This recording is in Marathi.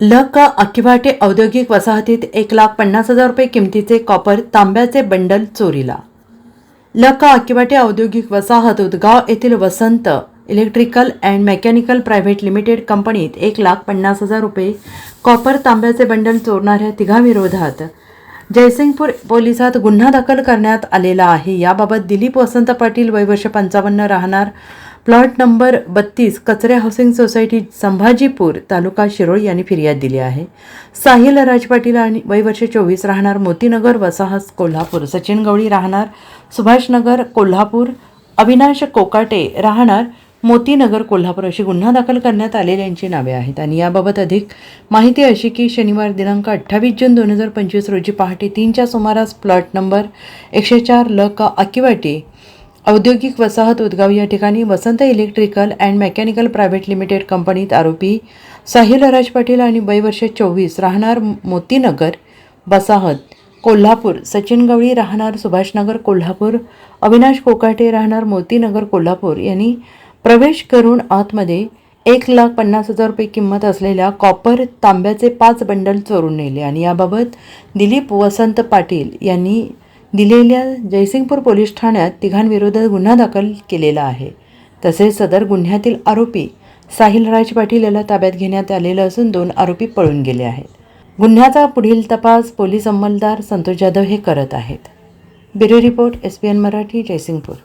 ल का अकिवाटे औद्योगिक वसाहतीत एक लाख पन्नास हजार रुपये किमतीचे कॉपर तांब्याचे बंडल चोरीला. ल का अकिवाटे औद्योगिक वसाहत उदगाव येथील Vasant electrical and mechanical private limited कंपनीत एक लाख पन्नास हजार रुपये कॉपर तांब्याचे बंडल चोरणाऱ्या तिघाविरोधात जयसिंगपूर पोलिसात गुन्हा दाखल करण्यात आलेला आहे. याबाबत दिलीप वसंत पाटील वयवर्ष पंचावन्न राहणार प्लॉट नंबर बत्तीस कचरे हाऊसिंग सोसायटी संभाजीपूर तालुका शिरोळ यांनी फिर्याद दिली आहे. साहिल राजपाटील आणि आणि वयवर्ष चोवीस राहणार मोतीनगर वसाहत कोल्हापूर. सचिन गवळी राहणार सुभाषनगर कोल्हापूर. अविनाश कोकाटे राहणार मोतीनगर कोल्हापूर अशी गुन्हा दाखल करण्यात आलेल्यांची नावे आहेत. आणि याबाबत अधिक माहिती अशी की शनिवार दिनांक अठ्ठावीस जून दोन हजार पंचवीस रोजी पहाटे तीनच्या सुमारास प्लॉट नंबर एकशे चार ल का अकिवाटी औद्योगिक वसाहत उदगाव या ठिकाणी Vasant electrical and mechanical private limited कंपनीत आरोपी साहिल राज पाटील आणि वयवर्ष चोवीस राहणार मोतीनगर वसाहत. कोल्हापूर सचिन गवळी राहणार सुभाषनगर कोल्हापूर अविनाश कोकाटे राहणार मोतीनगर कोल्हापूर. यांनी प्रवेश करून आतमध्ये एक लाख पन्नास हजार रुपये किंमत असलेल्या कॉपर तांब्याचे पाच बंडल चोरून नेले आणि याबाबत दिलीप वसंत पाटील यांनी दिलेल्या जयसिंगपूर पोलीस ठाण्यात तिघांविरोधात गुन्हा दाखल केलेला आहे. तसेच सदर गुन्ह्यातील आरोपी साहिल राज पाटील याला ताब्यात घेण्यात आलेलं असून दोन आरोपी पळून गेले आहेत. गुन्ह्याचा पुढील तपास पोलीस अंमलदार संतोष जाधव हे करत आहेत. Bureau report S P N Marathi Jaysingpur.